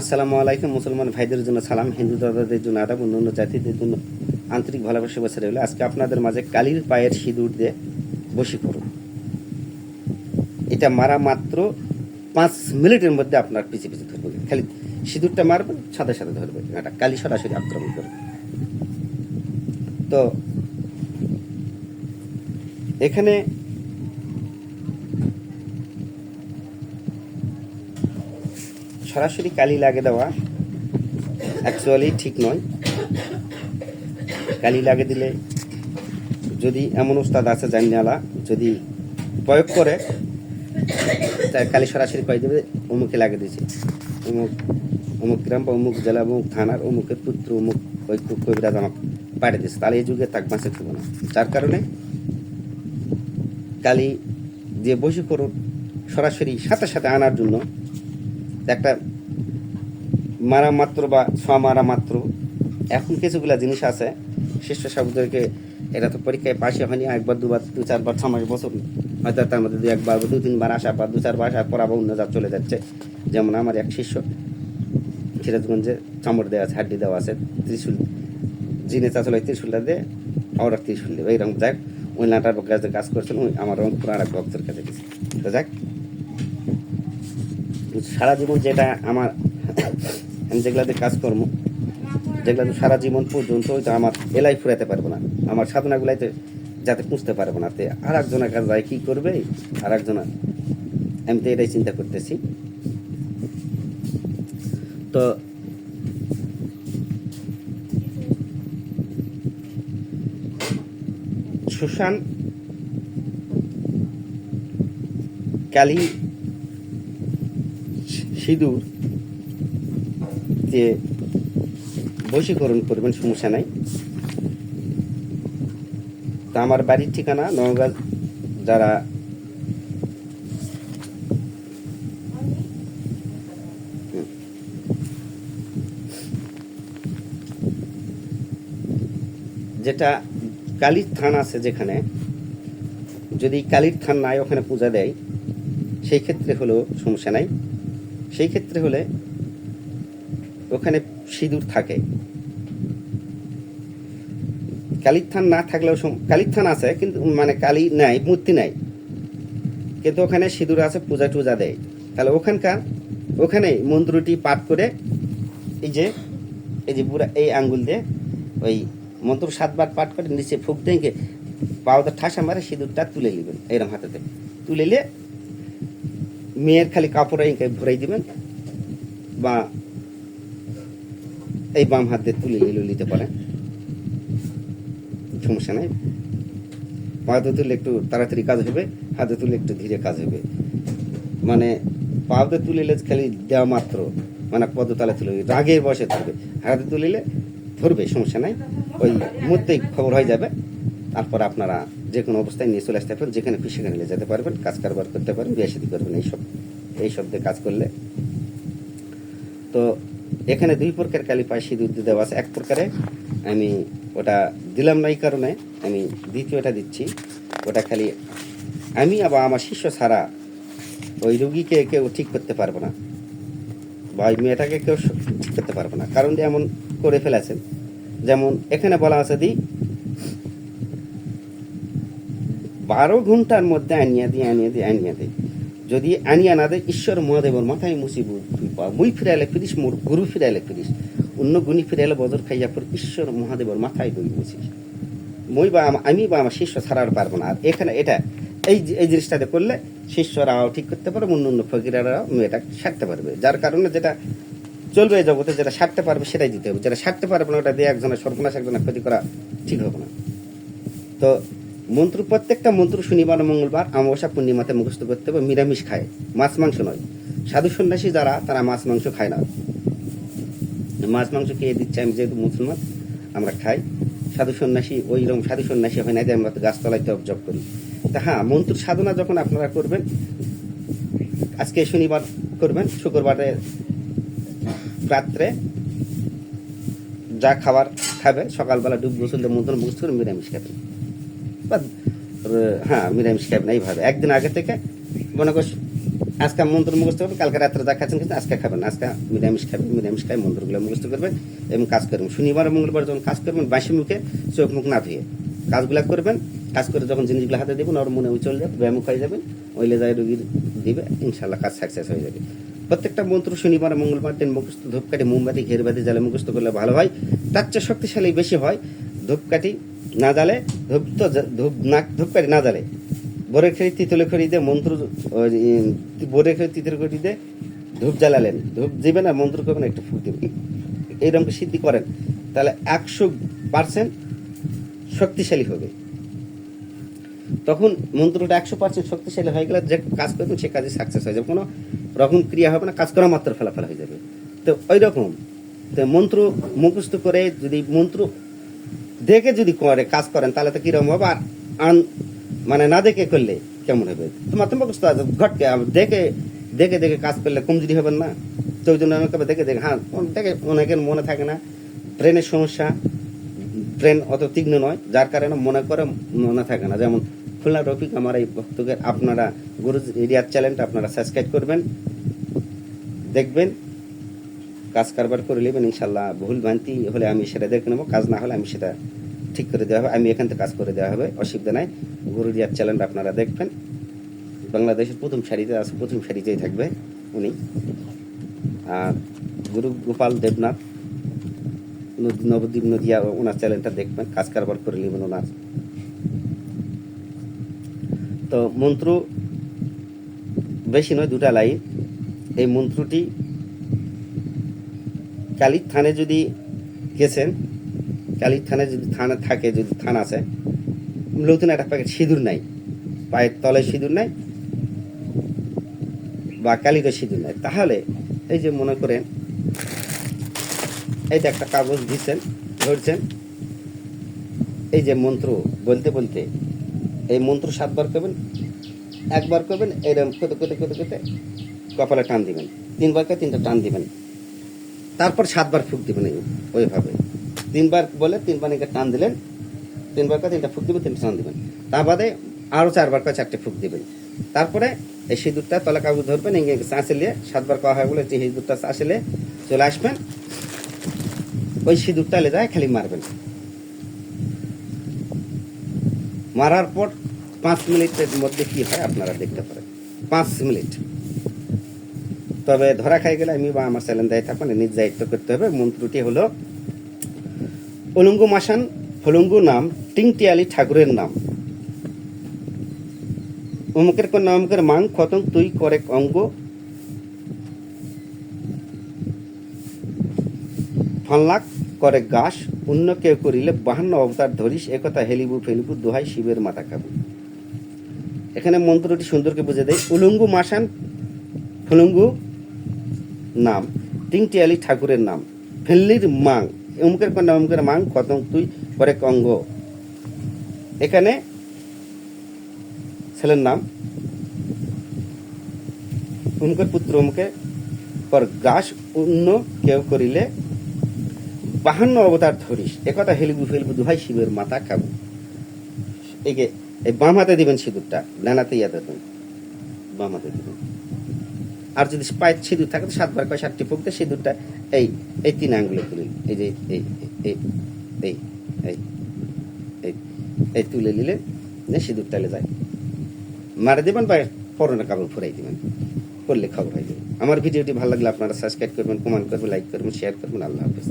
আসসালামু আলাইকুম, মুসলমান ভাইদের জন্য সালাম, হিন্দু দাদাদের জন্য আদাব অন্য জাতিদের জন্য আন্তরিক ভালোবাসা বসে রইল। আজকে আপনাদের মাঝে কালির পায়ের সিঁদুর দিয়ে বসি করুন এটা মারা মাত্র পাঁচ মিনিটের মধ্যে আপনার পিছিয়ে পিছিয়ে ধরবে। খালি সিঁদুরটা মারবেন, সাথে সাথে ধরবে। এটা কালি সরাসরি আক্রমণ করবে। তো, এখানে সরাসরি কালি লাগে দেওয়া। অ্যাকচুয়ালি ঠিক নয়। কালি লাগে দিলে যদি এমন ওস্তাদ আছে জানিয়ালা, যদি প্রয়োগ করে, তাই কালি সরাসরি কয়ে দেবে, অমুকে লাগে দিয়েছে অমুক অমুক গ্রাম বা অমুক জেলা অমুক থানার, অমুকের পুত্র, অমুক ওই কবিরাজ আমাকে পাঠিয়ে দিয়েছে তাহলে এই যুগে তাক বাঁচে থাকব না। যার কারণে কালি যে বসে করুন সরাসরি সাথে সাথে আনার জন্য একটা মারা মাত্র বা ছ মারা মাত্র এখন কিছুগুলা জিনিস আছে। শিষ্য সাবুদেরকে এটা তো পরীক্ষায় পাশে হয়নি, একবার, দুবার দু চারবার ছ মাস বছর। হয়তো তার মধ্যে দু একবার, দু, তিনবার আসা বা দু, চারবার আসার পর আবার অন্য যা চলে যাচ্ছে। যেমন আমার এক শিষ্য, সিরাজগঞ্জে চামড় দেওয়া আছে, হাড্ডি দেওয়া আছে, ত্রিশুল, জিনে চাচল ওই ত্রিশুলটা দিয়ে অর্ডার ত্রিশুল দেবে এইরকম যাক, ওই নাটার কাছে কাজ করছিল আমার রংপুর আর এক ভক্তের কাছে গেছে। তো যাক। সারা জীবন যেটা আমার, আমি যেগুলাতে কাজকর্ম যেগুলো সারা জীবন পর্যন্ত ওইটা আমার এলাই ফুরাতে পারব না, আমার সাধনাগুলাইতে যাতে পুষতে পারব না, তে আর একজনের কাছে যায় কী করবে আর একজনা আমি তো এটাই চিন্তা করতেছি। তো সুশান, কালী সিঁদুর যে বশীকরণ করবেন, সমস্যা নাই। তা আমার বাড়ির ঠিকানা, নওগাঁ যারা যেটা কালীর থান আছে যেখানে, যদি কালীর থান নাই, ওখানে পূজা দেয়, সেই ক্ষেত্রে হলেও সমস্যা নাই। সেই ক্ষেত্রে হলে ওখানে সিঁদুর থাকে। কালীর থান না থাকলেও কালীর থান আছে, কিন্তু মানে কালী নাই, মূর্তি নাই। কিন্তু ওখানে সিঁদুর আছে, পূজা টুজা দেয়। তাহলে ওখানকার, ওখানে মন্ত্রটি পাঠ করে এই যে এই যে পুরা এই আঙ্গুল দিয়ে ওই মন্ত্র সাতবার পাঠ করে নিচে ফুক দিয়ে পাওয়াতে ঠাসা মারে সিঁদুরটা তুলে নেবেন, এরম হাতেতে তুলে নিয়ে মেয়ের খালি কাপড়ে ইনকে ভরাই দিবেন বা এই বাম হাত দিয়ে তুলে নিলেও নিতে পারেন। সমস্যা নাই। পা পাতে তুলে একটু তাড়াতাড়ি কাজ হবে, হাতে তুলে একটু ধীরে কাজ হবে। মানে পাতে তুলিলে খালি দেওয়া মাত্র মানে পদতলে তুলে রাগের বসে ধরবে। হাতে তুলিলে ধরবে, সমস্যা নাই। ওই মুহূর্তেই খবর হয়ে যাবে, তারপর আপনারা যে কোনো অবস্থায় নিয়ে চলে আসতে পারেন যেখানে খুশি সেখানে নিয়ে যেতে পারবেন, কাজ কারবার করতে পারেন বিয়ে শাদী করবেন, এইসব, এই শব্দে কাজ করলে। তো এখানে দুই প্রকার কালী পায়, সিঁদুর দেওয়া আছে। এক প্রকারে আমি ওটা দিলাম না এই কারণে, আমি দ্বিতীয়টা দিচ্ছি। ওটা খালি আমি আবার আমার শিষ্য ছাড়া ওই রুগীকে কেউ ঠিক করতে পারব না বা ওই মেয়েটাকে কেউ ঠিক করতে পারব না। কারণ এমন করে ফেলেছেন। যেমন এখানে বলা আছে দি বারো ঘণ্টার মধ্যে আনিয়া দিয়ে আনিয়া দিয়ে আনিয়া দেয় যদি আনিয়া না দেয় ঈশ্বর মহাদেবর মাথায় মুসিব মুই ফিরাইলে ফিরিস, মোর গুরু ফিরাইলে ফিরিস। অন্য গুণী ফিরাইলে বদর খাইয়া পর ঈশ্বর মহাদেবর মাথায় বই মুছিস মই বা আমি বা আমার শিষ্য ছাড়ার পারব না। আর এখানে এটা এই এই জিনিসটাতে করলে শিষ্যরাও ঠিক করতে পারবে, অন্য অন্য ফকিরারাও মেয়েটা সারতে পারবে। যার কারণে যেটা চলবে এই জগতে, যেটা সারতে পারবে সেটাই দিতে হবে। যেটা সারতে পারবে না, ওটা দিয়ে একজনের সর্বনাশ, একজনের ক্ষতি করা ঠিক হবে না। তো মন্ত্র, প্রত্যেকটা মন্ত্র শনিবার মঙ্গলবার অমাবস্যা, পূর্ণিমাতে মুখস্থ করতে হবে, নিরামিষ খায়, মাছ, মাংস নয়। সাধু সন্ন্যাসী যারা, তারা মাছ, মাংস খায় না। মাছ, মাংস খেয়ে দিচ্ছে, আমি যেহেতু মুসলমান, আমরা খাই। সাধু সন্ন্যাসী, ওই রকম সাধু সন্ন্যাসী হয় না যে আমরা গাছতলায় তপ জপ করি। তা হ্যাঁ মন্ত্র সাধনা যখন আপনারা করবেন, আজকে শনিবার করবেন, শুক্রবারে রাত্রে যা খাবার খাবে, সকালবেলা ডুব গোসল মন্ত্র মুখস্থ করে নিরামিষ খাবেন। বা হ্যাঁ নিরামিষ খাবেন এইভাবে একদিন আগে থেকে মনে কর আজকে মন্ত্র মুখস্থ করবেন কালকে রাত্রে যা কিন্তু আজকে খাবেন আজকে নিরামিষ খাবেন নিরামিষ খাই মন্ত্রগুলো মুখস্থ করবেন এবং কাজ করবেন শনিবার মঙ্গলবার যখন কাজ করবেন বাসি মুখে চোখ মুখ না ধুয়ে কাজগুলো করবেন। কাজ করে যখন জিনিসগুলো হাতে দেবেন, ওর মনে চলে যাবে, ব্যায়াম হয়ে যাবেন ওইলে যায় রুগীর দিবে, ইনশাল্লাহ কাজ সাকসেস হয়ে যাবে। প্রত্যেকটা মন্ত্র শনিবার মঙ্গলবার দিন মুখস্থ, ধূপকাঠি, মোমবাতি, ঘেরবাতি, জ্বালে মুখস্থ করলে ভালো হয়। তার চেয়ে শক্তিশালী বেশি হয় ধূপকাঠি না জ্বালে, ধূপ তো ধূপ না, ধূপকাঠি না জ্বালে। বোরের খেয়ে তিতলে খড়ি দিয়ে মন্ত্র বোরের খেয়ে তিতলে খড়ি দিয়ে ধূপ জ্বালালেন। ধূপ দিবেন আর মন্ত্র করবেন একটু ফুক দিবেন এইরকম সিদ্ধি করেন। তাহলে একশো পার্সেন্ট শক্তিশালী হবে। তখন মন্ত্রটা একশো পার্সেন্ট শক্তিশালী হয়ে গেলে যে কাজ করবেন, সে কাজে সাকসেস হয়ে যাবে। কোনো রকম ক্রিয়া হবে না, কাজ করা মাত্র ফলাফল হয়ে যাবে। তো ওই রকম তো মন্ত্র মুখস্থ করে যদি মন্ত্র দেখে যদি করে কাজ করেন, তাহলে তো কীরকম হবে? আর মানে না দেখে করলে কেমন হবে? তোমার তো মুখস্থ আছে, ঘটকে দেখে দেখে দেখে কাজ করলে কমজোরি হবেন না? তো ওই জন্য অনেকে দেখে দেখে হ্যাঁ দেখে অনেকের মনে থাকে না ব্রেনের সমস্যা ব্রেন অত তীক্ষ্ণ নয়, যার কারণে মনে করে মনে থাকে না। যেমন খুলনা রফিক আমার এই ভক্তকে আপনারা গুরু এরিয়ার চ্যানেলটা আপনারা সাবস্ক্রাইব করবেন, দেখবেন। কাজ কারবার করে নেবেন, ইনশাল্লাহ ভুল ভ্রান্তি হলে আমি সেটা দেখে নেব, কাজ না হলে আমি সেটা ঠিক করে দেওয়া হবে, আমি এখান থেকে কাজ করে দেওয়া হবে, অসুবিধা নাই। গুরু রিয়ার চ্যানেলটা আপনারা দেখবেন। বাংলাদেশের প্রথম সারিতে আছে, প্রথম সারিতেই থাকবে উনি। আর গুরু গোপাল দেবনাথ নবদ্বীপ নদিয়া, ওনার চ্যানেলটা দেখবেন, কাজ কারবার করে নেবেন ওনার। তো মন্ত্র বেশি নয়, দুটা লাইন। এই মন্ত্রটি কালির থানে যদি গেছেন, কালির থানে যদি থানা থাকে, যদি থান আছে, নতুন একটা প্যাকেট সিঁদুর নাই, পায়ের তলে সিঁদুর নাই বা কালিরও সিঁদুর নাই। তাহলে এই যে মনে করেন, এই যে একটা কাগজ দিচ্ছেন, ধরছেন, এই যে মন্ত্র বলতে বলতে, এই মন্ত্র সাতবার করবেন, একবার করবেন এরকম কোতে কোতে কোতে কোতে কপালে টান দিবেন, তিনবার করে তিনটা টান দিবেন। তারপর সাতবার ফুক দিবেন ওইভাবে। তিনবার বলে তিনবার একে টান দিলেন, তিনবার করে তিনটা ফুক দিবেন, তিনটা টান দিবেন। তা বাদে আরও চারবার করে চারটে ফুক দিবেন। তারপরে এই সিঁদুরটা তলা কাগজ ধরবেন এগে চাঁচে নিয়ে সাতবার করা হয় বলে যে সিঁদুরটা চাঁচে চলে আসবেন, ওই সিঁদুরটা লে যায় খালি মারবেন। মারার পর পাঁচ মিনিটের মধ্যে কি হয় আপনারা দেখতে পারেন। পাঁচ মিনিট। তবে ধরা খাই গেলে আমি বা আমার চ্যালেঞ্জ দায়িত্ব থাকবেন নিজ দায়িত্ব করতে হবে। মন্ত্রটি হলো অলঙ্গু মাসান, ফলঙ্গু নাম, টিংটিয়ালি ঠাকুরের নাম। অমুকের কন্যা অমুকের মাং, খতং তুই করে অঙ্গ। ফনলাক করে গাছ অন্য কেউ করিলে বাহান্ন অবতার ধরিস, একথা হেলিবু ফেলিবু দোহাই শিবের মাথা খাবু এখানে মন্ত্রটি সুন্দরকে বুঝে দেয় উলঙ্গু মাসান, ফুলঙ্গু নাম। টিংটিয়ালি ঠাকুরের নাম। ফেল্লির মাং। অমুকের কন্যা, অমুকের মাং কতং তুই পরে অঙ্গ। এখানে ছেলের নাম। অমুকের পুত্র অমুকে। পর গাছ অন্য কেউ করিলে বাহান্ন অবতার ধরিস। একথা হেলিবু ফেলবু দুহাই শিবের মাথা খাব। একে, এই বাম হাতে দিবেন সিঁদুরটা। ডানাতে বাম হাতে দিবেন। আর যদি পায়ের সিঁদুর থাকে, তো সাতবার কয়, সাতটি ফুকতে সিঁদুরটা এই এই তিন আঙ্গুলে তুলে। এই যে, এই এই এই এই এই এই তুলে নিলে সিঁদুর টালে যায়। মারে দেবেন বা পরনে কাপড় ফুরাই দিবেন করলে খবর হয়ে যাবে। আমার ভিডিওটি ভালো লাগলে আপনারা সাবস্ক্রাইব করবেন কমেন্ট করবেন লাইক করবেন শেয়ার করবেন। আল্লাহ হাফেজ।